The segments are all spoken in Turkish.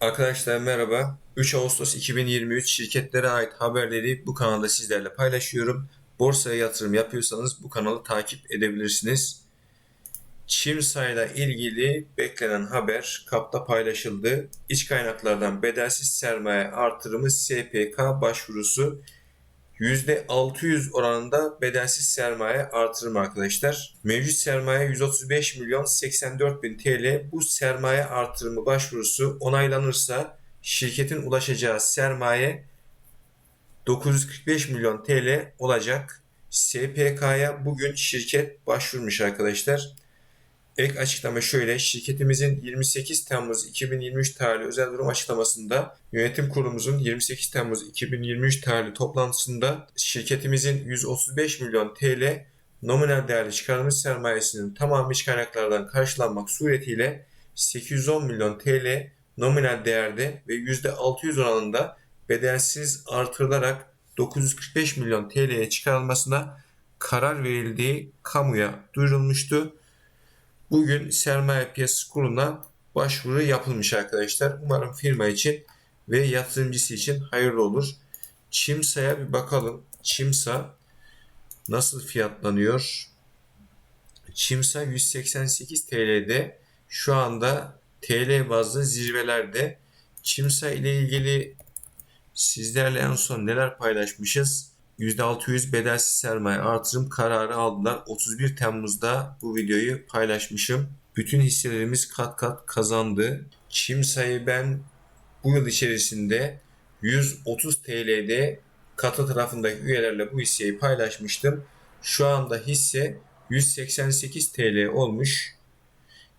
Arkadaşlar merhaba. 3 Ağustos 2023 şirketlere ait haberleri bu kanalda sizlerle paylaşıyorum. Borsaya yatırım yapıyorsanız bu kanalı takip edebilirsiniz. Çimsa'yla ilgili beklenen haber kapta paylaşıldı. İç kaynaklardan bedelsiz sermaye artırımı SPK başvurusu %600 oranında bedelsiz sermaye artırımı arkadaşlar. Mevcut sermaye 135 milyon 84 bin TL. Bu sermaye artırımı başvurusu onaylanırsa şirketin ulaşacağı sermaye 945 milyon TL olacak. SPK'ya bugün şirket başvurmuş arkadaşlar. Ek açıklama şöyle. Şirketimizin 28 Temmuz 2023 tarihli özel durum açıklamasında yönetim kurulumuzun 28 Temmuz 2023 tarihli toplantısında şirketimizin 135 milyon TL nominal değerli çıkarılmış sermayesinin tamamı iç kaynaklardan karşılanmak suretiyle 810 milyon TL nominal değerde ve %600 oranında bedelsiz artırılarak 945 milyon TL'ye çıkarılmasına karar verildiği kamuya duyurulmuştu. Bugün sermaye piyasası kuruluna başvuru yapılmış arkadaşlar. Umarım firma için ve yatırımcısı için hayırlı olur. Çimsa'ya bir bakalım. Çimsa nasıl fiyatlanıyor? Çimsa 188 TL'de şu anda TL bazlı zirvelerde. Çimsa ile ilgili sizlerle en son neler paylaşmışız? %600 bedelsiz sermaye artırım kararı aldılar. 31 Temmuz'da bu videoyu paylaşmışım. Bütün hisselerimiz kat kat kazandı. Çimsa'yı ben bu yıl içerisinde 130 TL'de katı tarafındaki üyelerle bu hisseyi paylaşmıştım. Şu anda hisse 188 TL olmuş.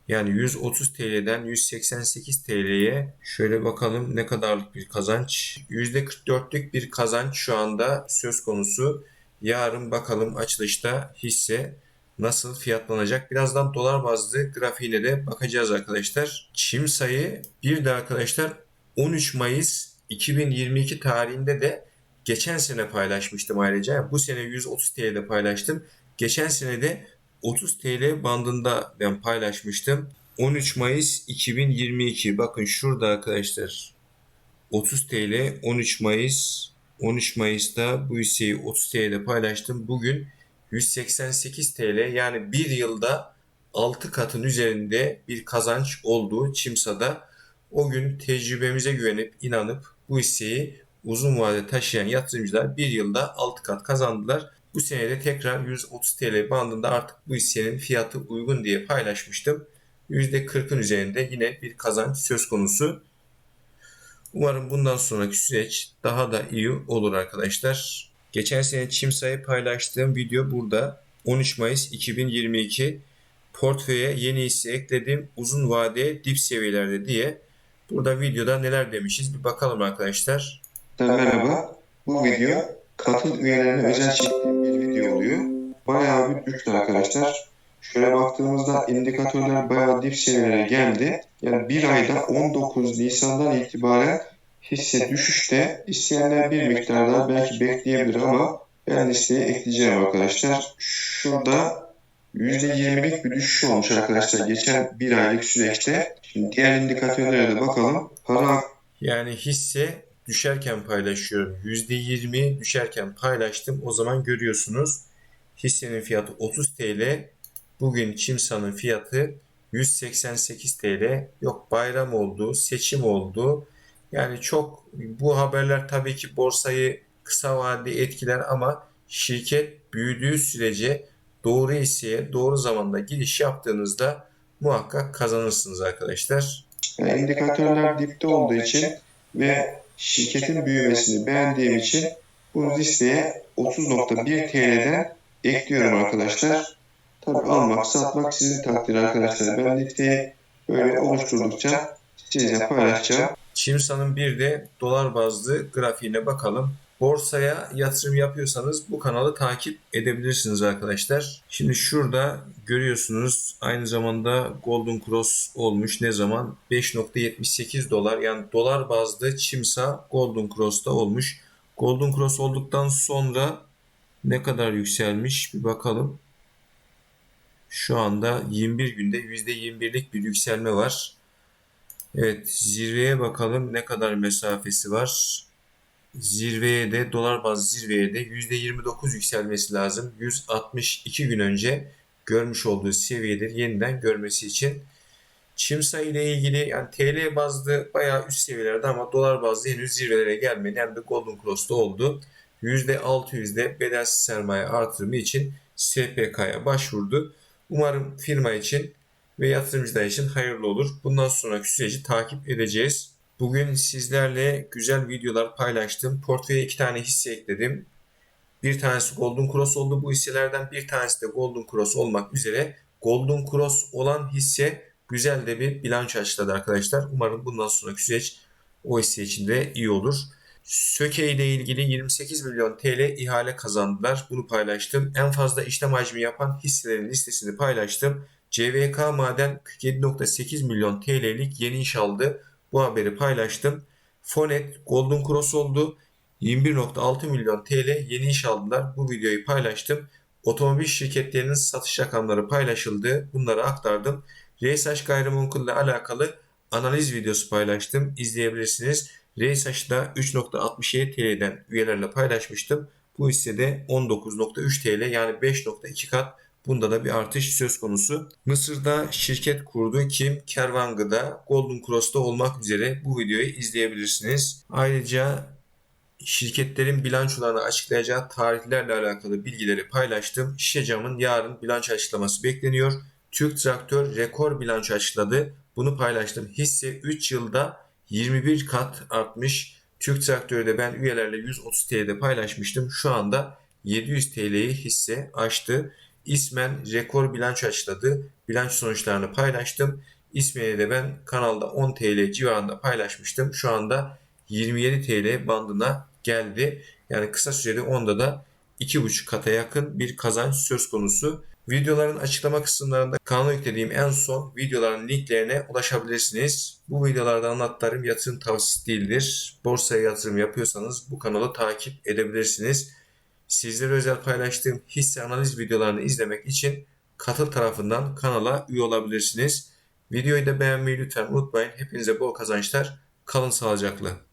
Yani 130 TL'den 188 TL'ye şöyle bakalım ne kadarlık bir kazanç. %44'lük bir kazanç şu anda söz konusu. Yarın bakalım açılışta hisse nasıl fiyatlanacak. Birazdan dolar bazlı grafiğine de bakacağız arkadaşlar. Çim sayı bir de arkadaşlar 13 Mayıs 2022 tarihinde de geçen sene paylaşmıştım ayrıca. Bu sene 130 TL'de paylaştım. Geçen sene de 30 TL bandında ben paylaşmıştım. 13 Mayıs 2022. Bakın şurada arkadaşlar. 30 TL 13 Mayıs 13 Mayıs'ta bu hisseyi 30 TL'de paylaştım. Bugün 188 TL yani bir yılda 6 katın üzerinde bir kazanç olduğu Çimsa'da o gün tecrübemize güvenip inanıp bu hisseyi uzun vade taşıyan yatırımcılar bir yılda 6 kat kazandılar. Bu senede tekrar 130 TL bandında artık bu hissenin fiyatı uygun diye paylaşmıştım. %40'ın üzerinde yine bir kazanç söz konusu. Umarım bundan sonraki süreç daha da iyi olur arkadaşlar. Geçen sene Çimsa'yı paylaştığım video burada. 13 Mayıs 2022 portföye yeni hisse ekledim uzun vade dip seviyelerde diye. Burada videoda neler demişiz bir bakalım arkadaşlar. Merhaba. Bu video katıl üyelerine özel çektiğim bir video oluyor. Bayağı bir düştü arkadaşlar. Şöyle baktığımızda indikatörler bayağı dip seviyelere geldi. Yani bir ayda 19 Nisan'dan itibaren hisse düşüşte. İsteyenler bir miktar daha belki bekleyebilir ama ben listeye ekleyeceğim arkadaşlar. Şurada %20'lik bir düşüş olmuş arkadaşlar geçen bir aylık süreçte. Şimdi diğer indikatörlere de bakalım. Para Yani hisse düşerken paylaşıyorum. %20 düşerken paylaştım. O zaman görüyorsunuz hissenin fiyatı 30 TL. Bugün Çimsa'nın fiyatı 188 TL. Yok bayram oldu, seçim oldu. Yani çok bu haberler tabii ki borsayı kısa vadeli etkiler ama şirket büyüdüğü sürece doğru hisseye doğru zamanda giriş yaptığınızda muhakkak kazanırsınız arkadaşlar. Yani indikatörler dipte olduğu için ve şirketin büyümesini beğendiğim için bu listeye 30.1 TL'den ekliyorum arkadaşlar. Tabi almak, satmak sizin takdir arkadaşlar. Ben listeyi böyle oluşturdukça sizle paylaşacağım. Çimsa'nın bir de dolar bazlı grafiğine bakalım. Borsaya yatırım yapıyorsanız bu kanalı takip edebilirsiniz arkadaşlar. Şimdi şurada görüyorsunuz aynı zamanda Golden Cross olmuş. Ne zaman? 5.78 dolar yani dolar bazlı Çimsa Golden Cross'ta olmuş. Golden Cross olduktan sonra ne kadar yükselmiş bir bakalım. Şu anda 21 günde %21'lik bir yükselme var. Evet, zirveye bakalım ne kadar mesafesi var. Zirveye de dolar bazlı zirveye de %29 yükselmesi lazım. 162 gün önce görmüş olduğu seviyeleri yeniden görmesi için. Çimsa ile ilgili yani TL bazlı bayağı üst seviyelerde ama dolar bazlı henüz zirvelere gelmedi. Hem de Golden Cross'ta oldu. %600'de bedelsiz sermaye artırımı için SPK'ya başvurdu. Umarım firma için ve yatırımcılar için hayırlı olur. Bundan sonraki süreci takip edeceğiz. Bugün sizlerle güzel videolar paylaştım. Portföye iki tane hisse ekledim. Bir tanesi Golden Cross oldu. Bu hisselerden bir tanesi de Golden Cross olmak üzere. Golden Cross olan hisse güzel de bir bilanço açıkladı arkadaşlar. Umarım bundan sonraki süreç o hisse için de iyi olur. Söke ile ilgili 28 milyon TL ihale kazandılar. Bunu paylaştım. En fazla işlem hacmi yapan hisselerin listesini paylaştım. CVK Maden 47.8 milyon TL'lik yeni iş aldı. Bu haberi paylaştım. Fonet Golden Cross oldu. 21.6 milyon TL yeni iş aldılar. Bu videoyu paylaştım. Otomobil şirketlerinin satış rakamları paylaşıldı. Bunları aktardım. RSH Gayrimenkul ile alakalı analiz videosu paylaştım. İzleyebilirsiniz. Da 3.67 TL'den üyelerle paylaşmıştım. Bu hissede 19.3 TL yani 5.2 kat Bunda da bir artış söz konusu. Mısır'da şirket kurdu. Kim? Kervangı'da Golden Cross'ta olmak üzere bu videoyu izleyebilirsiniz. Ayrıca şirketlerin bilançolarını açıklayacağı tarihlerle alakalı bilgileri paylaştım. Şişecam'ın yarın bilanço açıklaması bekleniyor. Türk Traktör rekor bilanço açıkladı. Bunu paylaştım. Hisse 3 yılda 21 kat artmış. Türk Traktör'de ben üyelerle 130 TL'de paylaşmıştım. Şu anda 700 TL'yi hisse aştı. İsmen rekor bilanço açıkladı. Bilanço sonuçlarını paylaştım. İsmen'i de ben kanalda 10 TL civarında paylaşmıştım. Şu anda 27 TL bandına geldi. Yani kısa sürede onda da 2,5 kata yakın bir kazanç söz konusu. Videoların açıklama kısımlarında kanala yüklediğim en son videoların linklerine ulaşabilirsiniz. Bu videolarda anlattığım yatırım tavsiyesi değildir. Borsaya yatırım yapıyorsanız bu kanalı takip edebilirsiniz. Sizlere özel paylaştığım hisse analiz videolarını izlemek için katıl tarafından kanala üye olabilirsiniz. Videoyu da beğenmeyi lütfen unutmayın. Hepinize bol kazançlar. Kalın sağlıcakla.